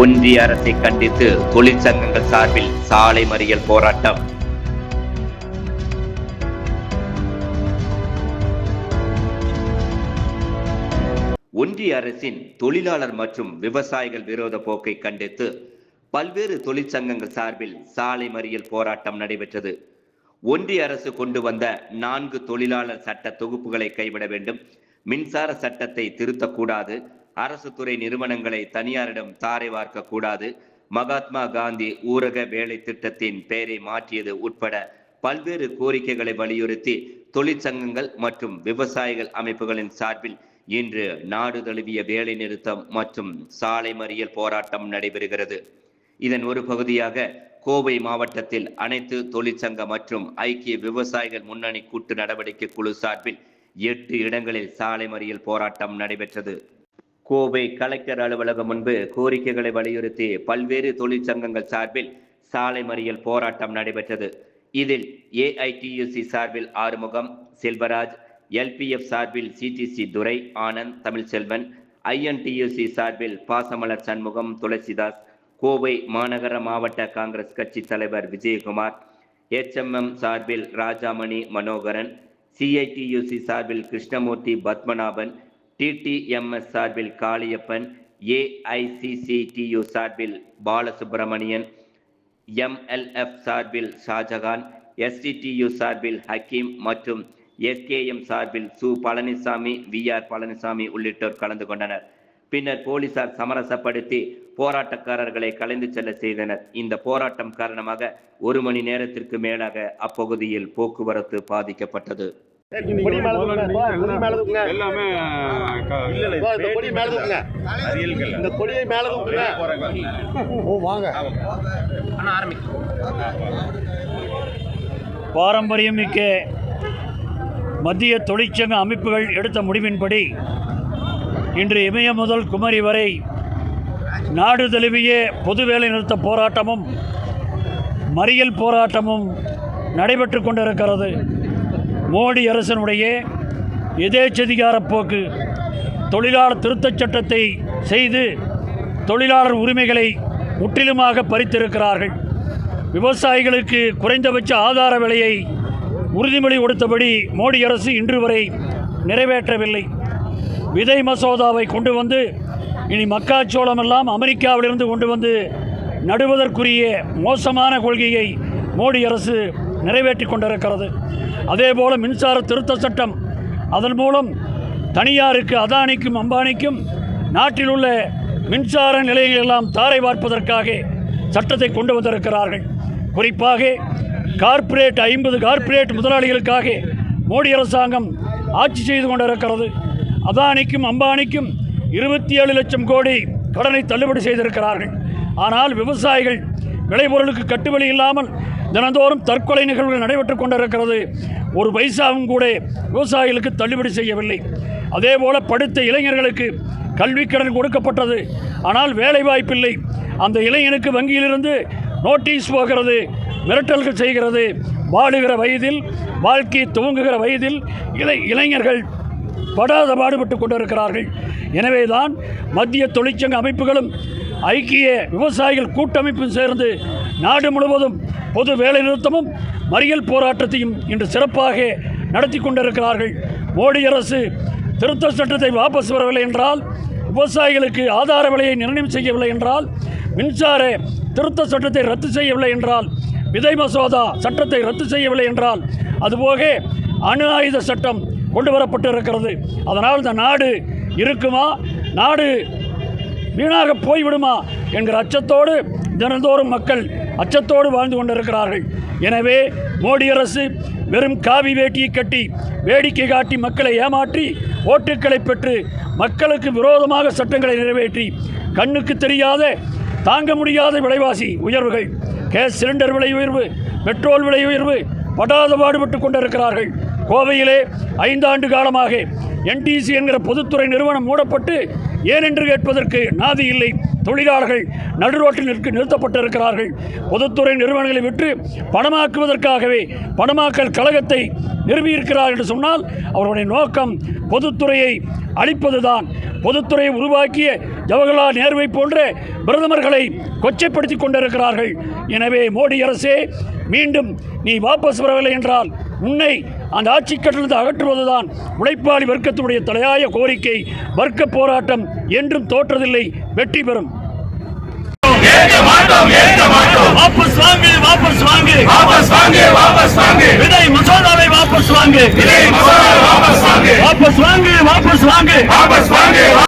ஒன்றிய அரசை கண்டித்து தொழிற்சங்கங்கள் சார்பில் சாலை மறியல் போராட்டம். ஒன்றிய அரசின் தொழிலாளர் மற்றும் விவசாயிகள் விரோத போக்கை கண்டித்து பல்வேறு தொழிற்சங்கங்கள் சார்பில் சாலை மறியல் போராட்டம் நடைபெற்றது. ஒன்றிய அரசு கொண்டு வந்த நான்கு தொழிலாளர் சட்ட தொகுப்புகளை கைவிட வேண்டும். மின்சார சட்டத்தை திருத்தக்கூடாது. அரசு துறை நிறுவனங்களை தனியாரிடம் தாரை வார்க்க கூடாது. மகாத்மா காந்தி ஊரக வேலை திட்டத்தின் பெயரை மாற்றியது உட்பட பல்வேறு கோரிக்கைகளை வலியுறுத்தி தொழிற்சங்கங்கள் மற்றும் விவசாயிகள் அமைப்புகளின் சார்பில் இன்று நாடு தழுவிய வேலை நிறுத்தம் மற்றும் சாலை மறியல் போராட்டம் நடைபெறுகிறது. இதன் ஒரு பகுதியாக கோவை மாவட்டத்தில் அனைத்து தொழிற்சங்க மற்றும் ஐக்கிய விவசாயிகள் முன்னணி கூட்டு நடவடிக்கை குழு சார்பில் எட்டு இடங்களில் சாலை மறியல் போராட்டம் நடைபெற்றது. கோவை கலெக்டர் அலுவலகம் முன்பு கோரிக்கைகளை வலியுறுத்தி பல்வேறு தொழிற்சங்கங்கள் சார்பில் சாலை மறியல் போராட்டம் நடைபெற்றது. இதில் ஏஐடியூசி சார்பில் ஆறுமுகம் செல்வராஜ் எல்பிஎஃப் சார்பில் சிடிசி துரை ஆனந்த் தமிழ்செல்வன் ஐஎன்டியூசி சார்பில் பாசமலர் சண்முகம் துளசிதாஸ் கோவை மாநகர மாவட்ட காங்கிரஸ் கட்சி தலைவர் விஜயகுமார் எச்எம்எம் சார்பில் ராஜாமணி மனோகரன் சிஐடியூசி சார்பில் கிருஷ்ணமூர்த்தி பத்மநாபன் டிடிஎம்எஸ் சார்பில் காளியப்பன் ஏஐசிசிடியு சார்பில் பாலசுப்பிரமணியன் எம்எல்எஃப் சார்பில் ஷாஜகான் எஸ்டிடியு சார்பில் ஹக்கீம் மற்றும் எஸ்கேஎம் சார்பில் சு பழனிசாமி வி ஆர் பழனிசாமி உள்ளிட்டோர் கலந்து கொண்டனர். பின்னர் போலீசார் சமரசப்படுத்தி போராட்டக்காரர்களை கலைந்து செல்ல செய்தனர். இந்த போராட்டம் காரணமாக ஒரு மணி நேரத்திற்கு மேலாக அப்பகுதியில் போக்குவரத்து பாதிக்கப்பட்டது. கொடி மேல தூக்குங்க. பா, கொடி மேல தூக்குங்க. எல்லாமே க- பா, இந்த கொடி மேல தூக்குங்க. இந்த கொடியை மேல தூக்குங்க. ஓ வாங்க பாரம்பரியமிக்க மத்திய தொழிற்சங்க அமைப்புகள் எடுத்த முடிவின்படி இன்று இமய முதல் குமரி வரை நாடு தழுவிய பொது வேலை நிறுத்த போராட்டமும் மறியல் போராட்டமும் நடைபெற்று கொண்டிருக்கிறது மோடி அரசனுடைய எதேச்சதிகார போக்கு தொழிலாளர் திருத்தச் சட்டத்தை செய்து தொழிலாளர் உரிமைகளை முற்றிலுமாக பறித்திருக்கிறார்கள். விவசாயிகளுக்கு குறைந்தபட்ச ஆதார விலையை உறுதிமொழி கொடுத்தபடி மோடி அரசு இன்று வரை நிறைவேற்றவில்லை. விதை மசோதாவை கொண்டு வந்து இனி மக்காச்சோளம் எல்லாம் அமெரிக்காவிலிருந்து கொண்டு வந்து நடுவதற்குரிய மோசமான கொள்கையை மோடி அரசு நிறைவேற்றி கொண்டிருக்கிறது. அதே போல் மின்சார திருத்த சட்டம். அதன் மூலம் தனியாருக்கு அதானிக்கும் அம்பானிக்கும் நாட்டில் உள்ள மின்சார நிலையங்கள் எல்லாம் தாரை வார்ப்பதற்காக சட்டத்தை கொண்டு வந்திருக்கிறார்கள். குறிப்பாக கார்ப்பரேட் ஐம்பது கார்ப்பரேட் முதலாளிகளுக்காக மோடி அரசாங்கம் ஆட்சி செய்து கொண்டிருக்கிறது. அதானிக்கும் அம்பானிக்கும் இருபத்தி ஏழு லட்சம் கோடி கடனை தள்ளுபடி செய்திருக்கிறார்கள். ஆனால் விவசாயிகள் விளைபொருளுக்கு கட்டுவழி இல்லாமல் தினந்தோறும் தற்கொலை நிகழ்வுகள் நடைபெற்றுக் கொண்டிருக்கிறது. ஒரு பைசாவும் கூட விவசாயிகளுக்கு தள்ளுபடி செய்யவில்லை. அதேபோல படித்த இளைஞர்களுக்கு கல்விக்கடன் கொடுக்கப்பட்டது. ஆனால் வேலை வாய்ப்பில்லை. அந்த இளைஞனுக்கு வங்கியிலிருந்து நோட்டீஸ் போகிறது மிரட்டல்கள் செய்கிறது. வாழுகிற வயதில் வாழ்க்கை துவங்குகிற வயதில் இளை இளைஞர்கள் படாத பாடுபட்டு கொண்டிருக்கிறார்கள். எனவேதான் மத்திய தொழிற்சங்க அமைப்புகளும் ஐக்கிய விவசாயிகள் கூட்டமைப்பும் சேர்ந்து நாடு முழுவதும் பொது வேலைநிறுத்தமும் மறியல் போராட்டத்தையும் இன்று சிறப்பாக நடத்தி கொண்டிருக்கிறார்கள். மோடி அரசு திருத்த சட்டத்தை வாபஸ் வரவில்லை என்றால் விவசாயிகளுக்கு ஆதார விலையை நிர்ணயம் செய்யவில்லை என்றால் மின்சார திருத்த சட்டத்தை ரத்து செய்யவில்லை என்றால் விதை மசோதா சட்டத்தை ரத்து செய்யவில்லை என்றால் அதுபோக அணு ஆயுத சட்டம் கொண்டு வரப்பட்டு இருக்கிறது அதனால் இந்த நாடு இருக்குமா? நாடு வீணாக போய்விடுமா? என்கிற அச்சத்தோடு தினந்தோறும் மக்கள் அச்சத்தோடு வாழ்ந்து கொண்டிருக்கிறார்கள். எனவே மோடி அரசு வெறும் காவி வேட்டியை கட்டி வேடிக்கை காட்டி மக்களை ஏமாற்றி ஓட்டுக்களை பெற்று மக்களுக்கு விரோதமாக சட்டங்களை நிறைவேற்றி கண்ணுக்கு தெரியாத தாங்க முடியாத விலைவாசி உயர்வுகள் கேஸ் சிலிண்டர் விலை உயர்வு பெட்ரோல் விலை உயர்வு படாத பாடுபட்டு கொண்டிருக்கிறார்கள். கோவையிலே ஐந்தாண்டு காலமாக என்டிசி என்கிற பொதுத்துறை நிறுவனம் மூடப்பட்டு ஏனென்று கேட்பதற்கு நாதி இல்லை. தொழிலாளர்கள் நடுரோட்டில் நிற்க நிறுத்தப்பட்டிருக்கிறார்கள். பொதுத்துறை நிறுவனங்களை விற்று பணமாக்குவதற்காகவே பணமாக்கல் கழகத்தை நிறுவியிருக்கிறார் என்று சொன்னால் அவருடைய நோக்கம் பொதுத்துறையை அழிப்பதுதான். பொதுத்துறையை உருவாக்கிய ஜவஹர்லால் நேருவை போன்ற பிரதமர்களை கொச்சைப்படுத்திக் கொண்டிருக்கிறார்கள். எனவே மோடி அரசே மீண்டும் நீ வாபஸ் வரவில்லை என்றால் உன்னை அந்த ஆட்சிக்கட்டிலிருந்து அகற்றுவதுதான் உழைப்பாளி வர்க்கத்துடைய தலையாய கோரிக்கை. வர்க்க போராட்டம் என்றும் தோற்றதில்லை வெற்றி பெறும். வாபஸ் வாங்க வாபஸ் வாங்க. வாபஸ் வாங்கு வாபஸ் வாங்கு. விதை மசோதாவை வாபஸ் வாங்க. விதை மசோதாவை வாபஸ் வாங்க. வாபஸ் வாங்க வாபஸ் வாங்கு. வாபஸ் வாங்கு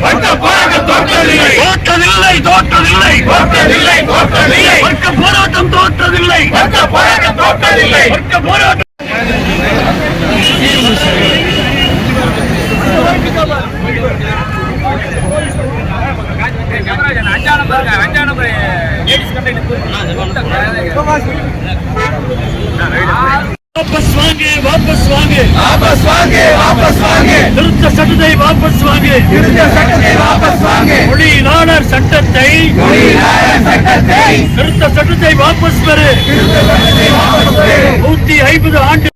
தோற்றதில்லை. தோற்றதில்லை தோற்றதில்லை. தோற்றதில்லை வர்க்க போராட்டம் தோற்றதில்லை. வந்த போராட்டம் தோற்றதில்லை. வர்க்க போராட்டம் வாபஸ் வாங்க வாபஸ் வாங்க. வாபஸ் வாபஸ் வாங்க. திருத்த சட்டத்தை வாபஸ் வாங்க. திருத்த சட்டத்தை வாபஸ் வாங்க. மொழியிலாளர் சட்டத்தை மொழியிலாளர் சட்டத்தை திருத்த சட்டத்தை வாபஸ் பெறு. திருத்த சட்டத்தை வாபஸ் பெறு. நூத்தி ஐம்பது ஆண்டு